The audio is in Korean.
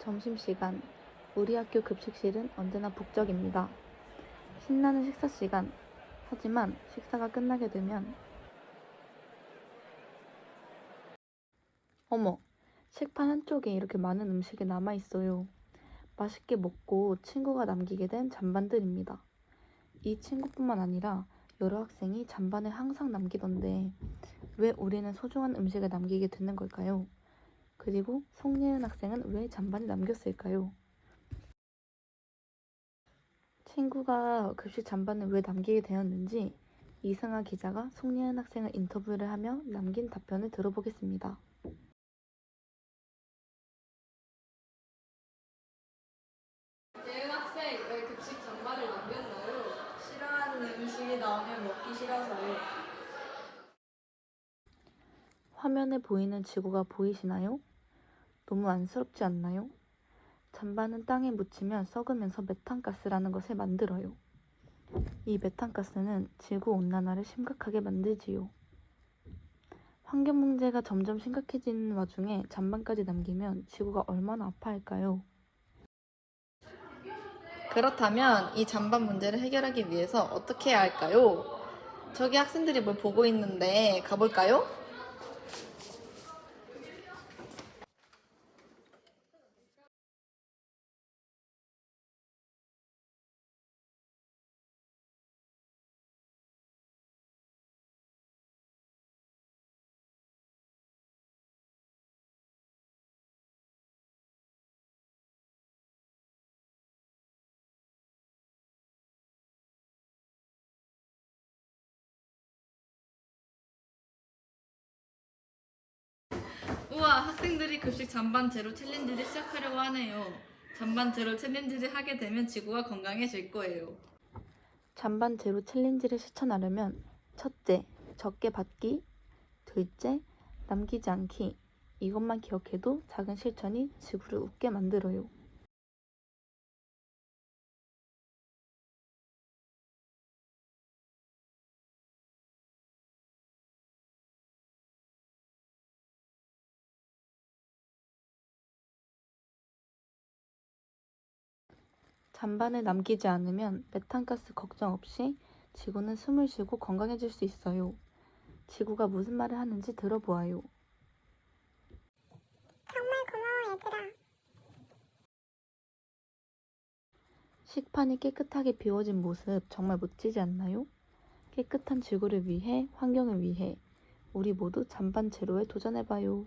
점심시간. 우리 학교 급식실은 언제나 북적입니다. 신나는 식사 시간. 하지만 식사가 끝나게 되면 어머, 식판 한쪽에 이렇게 많은 음식이 남아 있어요. 맛있게 먹고 친구가 남기게 된 잔반들입니다. 이 친구뿐만 아니라 여러 학생이 잔반을 항상 남기던데 왜 우리는 소중한 음식을 남기게 되는 걸까요? 그리고 송예은 학생은 왜 잔반을 남겼을까요? 친구가 급식 잔반을 왜 남기게 되었는지 이승아 기자가 송예은 학생을 인터뷰를 하며 남긴 답변을 들어보겠습니다. 예은 학생 왜 급식 잔반을 남겼나요? 싫어하는 음식이 나오면 먹기 싫어서요. 화면에 보이는 지구가 보이시나요? 너무 안쓰럽지 않나요? 잔반은 땅에 묻히면 썩으면서 메탄가스라는 것을 만들어요. 이 메탄가스는 지구 온난화를 심각하게 만들지요. 환경 문제가 점점 심각해지는 와중에 잔반까지 남기면 지구가 얼마나 아파할까요? 그렇다면 이 잔반 문제를 해결하기 위해서 어떻게 해야 할까요? 저기 학생들이 뭘 보고 있는데 가볼까요? 우와, 학생들이 급식 잔반 제로 챌린지를 시작하려고 하네요. 잔반 제로 챌린지를 하게 되면 지구가 건강해질 거예요. 잔반 제로 챌린지를 실천하려면 첫째, 적게 받기, 둘째, 남기지 않기. 이것만 기억해도 작은 실천이 지구를 웃게 만들어요. 잔반을 남기지 않으면 메탄가스 걱정 없이 지구는 숨을 쉬고 건강해질 수 있어요. 지구가 무슨 말을 하는지 들어보아요. 정말 고마워 얘들아. 식판이 깨끗하게 비워진 모습 정말 멋지지 않나요? 깨끗한 지구를 위해, 환경을 위해 우리 모두 잔반 제로에 도전해봐요.